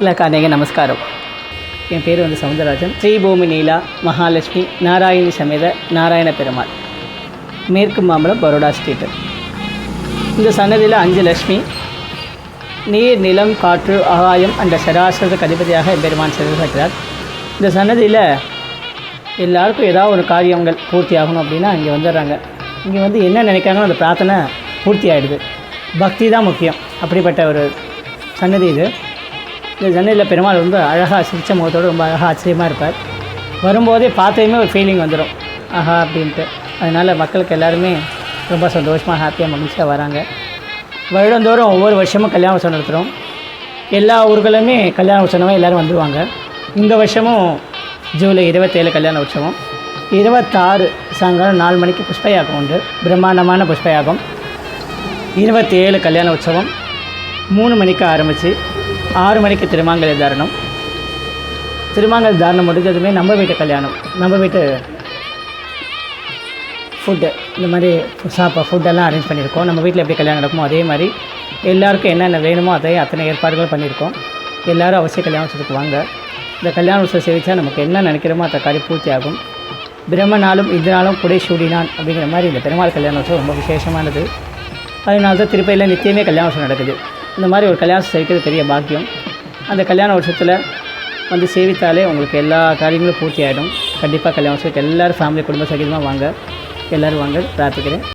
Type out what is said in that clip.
எல்லாருக்கும் அநேக நமஸ்காரம். என் பேர் வந்து சவுந்தரராஜன். ஸ்ரீபூமி நீலா மகாலட்சுமி நாராயணி சமேத நாராயண பெருமாள். மேற்கு மாம்பலம் பரோடா ஸ்ட்ரீட்டு. இந்த சன்னதியில் அஞ்சு லட்சுமி. நீர் நிலம் காற்று ஆகாயம் அந்த சராசரத்துக்கு அதிபதியாக பெருமான் செல்கிறார் இந்த சன்னதியில் எல்லாருக்கும் ஏதாவது ஒரு காரியங்கள் பூர்த்தி ஆகணும் அப்படின்னா இங்கே வந்துடுறாங்க. இங்கே வந்து என்ன நினைக்கிறாங்களோ அந்த பிரார்த்தனை பூர்த்தி ஆகிடுது பக்தி தான் முக்கியம். அப்படிப்பட்ட ஒரு சன்னதி இது. இந்த ஜன்னலில் பெருமாள் ரொம்ப அழகாக சிரித்த முகத்தோடு ரொம்ப அழகாக ஆச்சரியமாக இருப்பார். வரும்போதே பார்த்ததுமே ஒரு ஃபீலிங் வந்துடும் ஆஹா அப்படின்ட்டு. அதனால் மக்களுக்கு எல்லாருமே ரொம்ப சந்தோஷமாக ஹாப்பியாக மகிழ்ச்சியாக வராங்க. வருடந்தோறும் ஒவ்வொரு வருஷமும் கல்யாண உற்சவம் நடத்துகிறோம் எல்லா ஊர்களுமே கல்யாண உற்சவமாக எல்லோரும் வந்துடுவாங்க இந்த வருஷமும் ஜூலை இருபத்தேழு கல்யாண உற்சவம். இருபத்தாறு சாயங்காலம் நாலு மணிக்கு புஷ்பயாகம் உண்டு. பிரம்மாண்டமான புஷ்பயாகம். இருபத்தேழு கல்யாண உற்சவம். மூணு மணிக்கு ஆரம்பித்து ஆறு மணிக்கு திருமாங்கலை தாரணம். திருமாங்கல் தாரணம் முடிஞ்சதுமே நம்ம வீட்டு கல்யாணம். நம்ம வீட்டு ஃபுட்டு இந்த மாதிரி சாப்பா ஃபுட்டெல்லாம் அரேஞ்ச் பண்ணியிருக்கோம். நம்ம வீட்டில் எப்படி கல்யாணம் நடக்குமோ அதே மாதிரி எல்லாருக்கும் என்னென்ன வேணுமோ அதே அத்தனை ஏற்பாடுகளும் பண்ணியிருக்கோம். எல்லோரும் அவசியம் கல்யாணம் உற்சவத்துக்கு வாங்க. இந்த கல்யாண உற்சவம் சேவிச்சா நமக்கு என்ன நினைக்கிறோமோ அந்த காரியம் பூர்த்தி ஆகும். பிரம்மனாலும் இந்த நாளும் குடை சூடினான் அப்படிங்கிற மாதிரி இந்த பெருமாள் கல்யாணம் உற்சவம் ரொம்ப விசேஷமானது. அதனால தான் திருப்பதியில் நித்தியமே கல்யாண உற்சவம் நடக்குது. இந்த மாதிரி ஒரு கல்யாணம் சேவிக்கிறது பெரிய பாக்கியம். அந்த கல்யாண வருஷத்தில் வந்து சேவித்தாலே உங்களுக்கு எல்லா காரியங்களும் பூர்த்தி ஆகிடும் கண்டிப்பாக கல்யாணம் உற்சவத்துக்கு எல்லோரும் ஃபேமிலி குடும்ப சகிதமாக வாங்க. எல்லோரும் வாங்க பிரார்த்திக்கிறேன்.